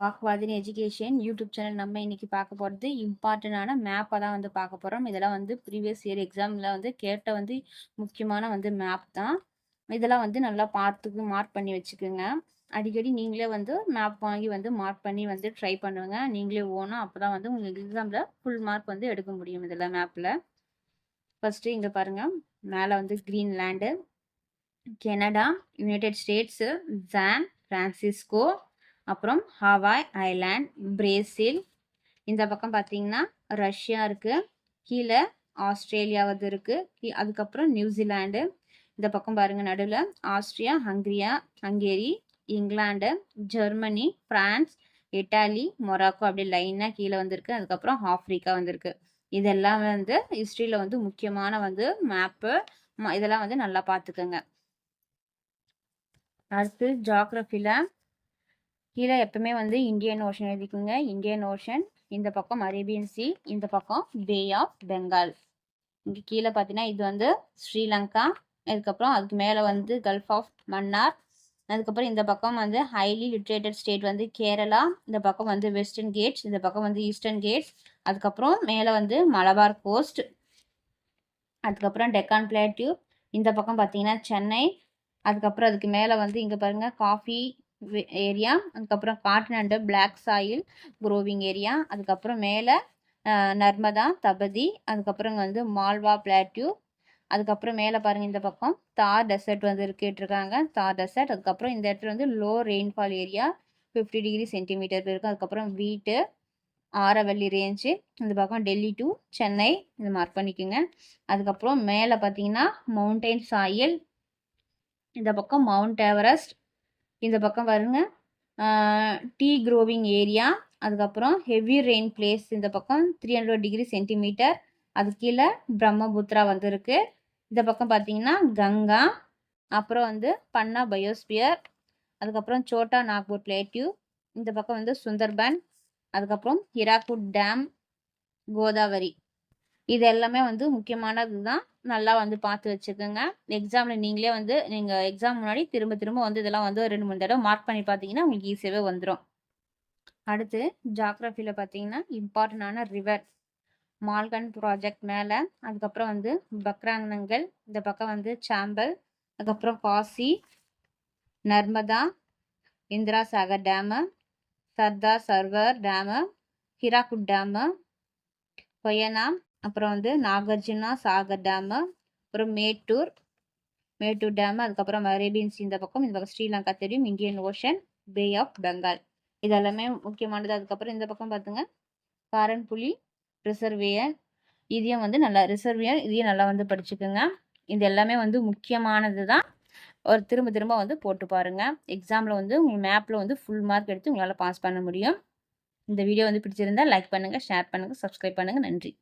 வாக்குவாதினி education YouTube channel நம்ம இன்னைக்கு பார்க்க போகிறது இம்பார்ட்டண்டான மேப்பை தான் வந்து பார்க்க போகிறோம் இதெல்லாம் வந்து ப்ரீவியஸ் இயர் எக்ஸாமில் வந்து கேட்ட வந்து முக்கியமான வந்து மேப் தான். இதெல்லாம் வந்து நல்லா பார்த்துக்கு மார்க் பண்ணி வச்சுக்கோங்க. அடிக்கடி நீங்களே வந்து மேப் வாங்கி வந்து மார்க் பண்ணி வந்து ட்ரை பண்ணுவேங்க நீங்களே ஓணும் அப்போ தான் வந்து உங்களுக்கு எக்ஸாமில் ஃபுல் மார்க் வந்து எடுக்க முடியும் இதில் மேப்பில் ஃபஸ்ட்டு இங்கே பாருங்கள் மேலே வந்து Greenland Canada United States San Francisco அப்புறம் ஹவாய் ஐலாண்ட் பிரேசில். இந்த பக்கம் பார்த்தீங்கன்னா ரஷ்யா இருக்குது கீழே ஆஸ்திரேலியாவது இருக்குது அதுக்கப்புறம் நியூசிலாண்டு. இந்த பக்கம் பாருங்கள் நடுவில். Austria ஹங்கரியா Hungary England Germany France Italy Morocco அப்படி லைனாக கீழே வந்திருக்கு. அதுக்கப்புறம் ஆஃப்ரிக்கா வந்திருக்கு. இதெல்லாம் வந்து ஹிஸ்ட்ரியில் வந்து முக்கியமான வந்து மேப்பு. இதெல்லாம் வந்து நல்லா பார்த்துக்கோங்க அடுத்து ஜாக்ரஃபியில் கீழே எப்பவுமே வந்து இந்தியன் ஓஷன் எழுதிக்குங்க. இந்தியன் ஓஷன் இந்த பக்கம் அரேபியன் சி இந்த பக்கம் பே ஆஃப் பெங்கால். இங்கே கீழே பார்த்தீங்கன்னா இது வந்து ஸ்ரீலங்கா அதுக்கப்புறம் அதுக்கு மேலே வந்து கல்ஃப் ஆஃப் மன்னார் அதுக்கப்புறம் இந்த பக்கம் வந்து ஹைலி லிட்ரேட்டட் ஸ்டேட் வந்து கேரளா இந்த பக்கம் வந்து வெஸ்டர்ன் கேட்ஸ் இந்த பக்கம் வந்து ஈஸ்டர்ன் கேட்ஸ் அதுக்கப்புறம் மேலே வந்து மலபார் கோஸ்ட் அதுக்கப்புறம் டெக்கான் பிளேட்யூ இந்த பக்கம் பார்த்தீங்கன்னா சென்னை அதுக்கப்புறம் அதுக்கு மேலே வந்து இங்கே பாருங்கள் காஃபி ஏரியா அதுக்கப்புறம் cotton and black soil growing area அதுக்கப்புறம் மேலே நர்மதா தபதி அதுக்கப்புறம் வந்து மால்வா பிளாட்யூ அதுக்கப்புறம் மேலே பாருங்கள் இந்த பக்கம் தார் டெசர்ட் வந்து கேட்டிருக்காங்க. தார் டெசர்ட் அதுக்கப்புறம் இந்த இடத்துல வந்து low rainfall area fifty degree centimetre இருக்குது அதுக்கப்புறம் வீட்டு ஆரவல்லி ரேஞ்சு இந்த பக்கம் டெல்லி டு சென்னை இது மார்க் பண்ணிக்கோங்க. அதுக்கப்புறம் மேலே பார்த்தீங்கன்னா மவுண்டைன் சாயில் இந்த பக்கம் மவுண்ட் எவரெஸ்ட் இந்த பக்கம் வருங்க டீ க்ரோவிங் ஏரியா அதுக்கப்புறம் ஹெவி ரெயின் பிளேஸ் இந்த பக்கம் த்ரீ ஹண்ட்ரட் டிகிரி சென்டிமீட்டர் அது கீழே பிரம்மபுத்ரா வந்துருக்கு. இந்த பக்கம் பார்த்தீங்கன்னா கங்கா. அப்புறம் வந்து பன்னா பயோஸ்பியர் அதுக்கப்புறம் சோட்டா நாக்பூர் பிளேட்யூ இந்த பக்கம் வந்து சுந்தர்பன் அதுக்கப்புறம் ஹிராக்குட் டேம் கோதாவரி இது எல்லாமே வந்து முக்கியமானது தான் நல்லா வந்து பார்த்து வச்சுக்கோங்க. எக்ஸாமில் நீங்களே வந்து நீங்கள் எக்ஸாம் முன்னாடி திரும்ப திரும்ப வந்து இதெல்லாம் வந்து ரெண்டு மூணு தடவை மார்க் பண்ணி பார்த்தீங்கன்னா உங்களுக்கு ஈஸியாகவே வந்துடும் அடுத்து ஜாக்ரஃபியில் பார்த்தீங்கன்னா இம்பார்ட்டண்டான ரிவர் மால்கன் ப்ராஜெக்ட் மேலே அதுக்கப்புறம் வந்து பக்ராங்கனங்கள் இந்த பக்கம் வந்து சாம்பல் அதுக்கப்புறம் Kasi Narmada Indira Sagar dam Sardar Sarovar dam Hirakud dam Koyna அப்புறம் வந்து நாகார்ஜுனா சாகர் டேமு அப்புறம் மேட்டூர் மேட்டூர் டேமு அதுக்கப்புறம் அரேபியன் சி இந்த பக்கம் இந்த பக்கம் ஸ்ரீலங்கா தெரியும் Indian Ocean Bay of Bengal இதெல்லாமே முக்கியமானது. அதுக்கப்புறம் இந்த பக்கம் பார்த்துங்க காரன்புலி ரிசர்வியர் இதையும் வந்து நல்லா ரிசர்வியர் இதையும் நல்லா வந்து படிச்சுக்கோங்க. இது எல்லாமே வந்து முக்கியமானது தான். ஒரு திரும்ப திரும்ப வந்து போட்டு பாருங்கள் எக்ஸாமில் வந்து உங்கள் மேப்பில் வந்து ஃபுல் மார்க் எடுத்து உங்களால் பாஸ் பண்ண முடியும். இந்த வீடியோ வந்து பிடிச்சிருந்தா லைக் பண்ணுங்கள் ஷேர் பண்ணுங்கள் சப்ஸ்கிரைப் பண்ணுங்கள் நன்றி.